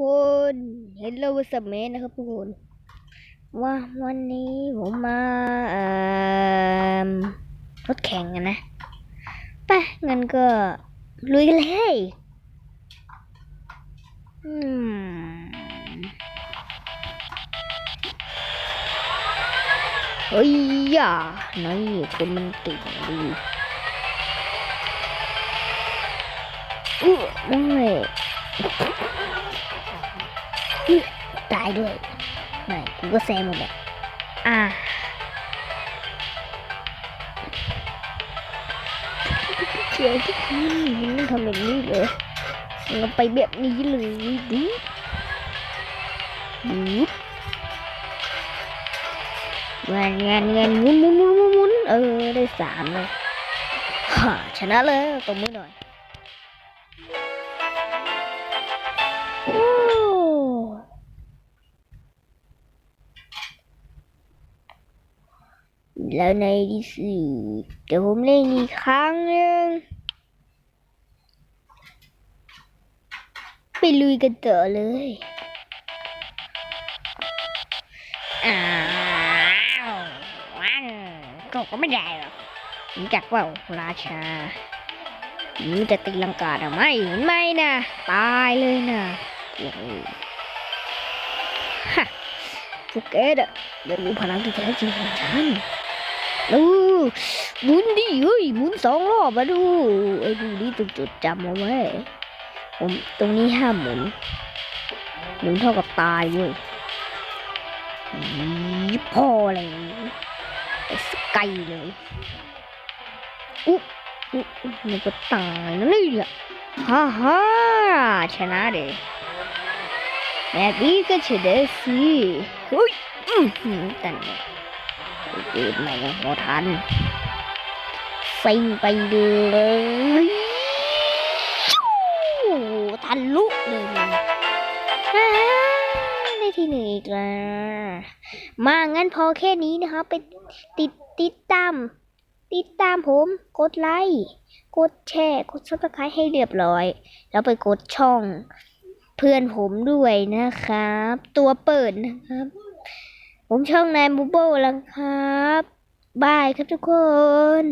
คนเห็นเราสเมนะครับทุกคนว่าวันนี้ผมมาเอ่อรถแข่งกันนะไปงั้นก็ลุยกันเลยอืมเฮ้ยอย่านี่คนมันติดดีอื้ไม่ ตายด้วย ไม่ กูก็แซงหมดเลยอ่าเชียร์ที่มันมันทำแบบนี้เลยเราไปแบบนี้เลยดิดูงานงานงานหมุนหมุนหมุนหมุนหมุนเออ ได้สามเลยฮ่าชนะเลยตบมือหน่อย แล้วในที่สุดเดี๋ยวผมเล่นอีกครั้งหนึ่งไปลุยกันต่อเลยอ้าวว้าวก็ก็ไม่ได้หรอกรู้จักว่าราชานี่จะตีลังกาหรือไม่ไหมนะตายเลยนะฮะพวกแกอะเรียนรู้พลังที่แท้จริงของฉัน ดูหมุนดิเฮ้ยหมุนสองรอบมาดูไอ้ดูนี่ต้องจดจำเอาไว้ผมตรงนี้ห้ามหมุนหมุนเท่ากับตายเว้ยอีพ่ออะไรไอ้สไกายเลยอุ๊บอุ๊บอุ๊นี่ก็ตายแล้วนี่อะฮ่าฮ่าชนะเด้แบบนี้ก็ชนะสิเฮ้ยอือหือแต่เนี่ย เกิดไม่พอทันซิงไปเลยชู้ทะลุกเลยมันอ่าได้ที่หนึ่งอีกแล้วมางั้นพอแค่นี้นะครับไปติดติดตาม ติดตามผม กดไลค์กดแชร์กดซับสไครต์ให้เรียบร้อย แล้วไปกดช่อง เพื่อนผมด้วยนะครับ ตัวเปิดนะครับ ผมช่องนายบูโบแล้วครับ บายครับทุกคน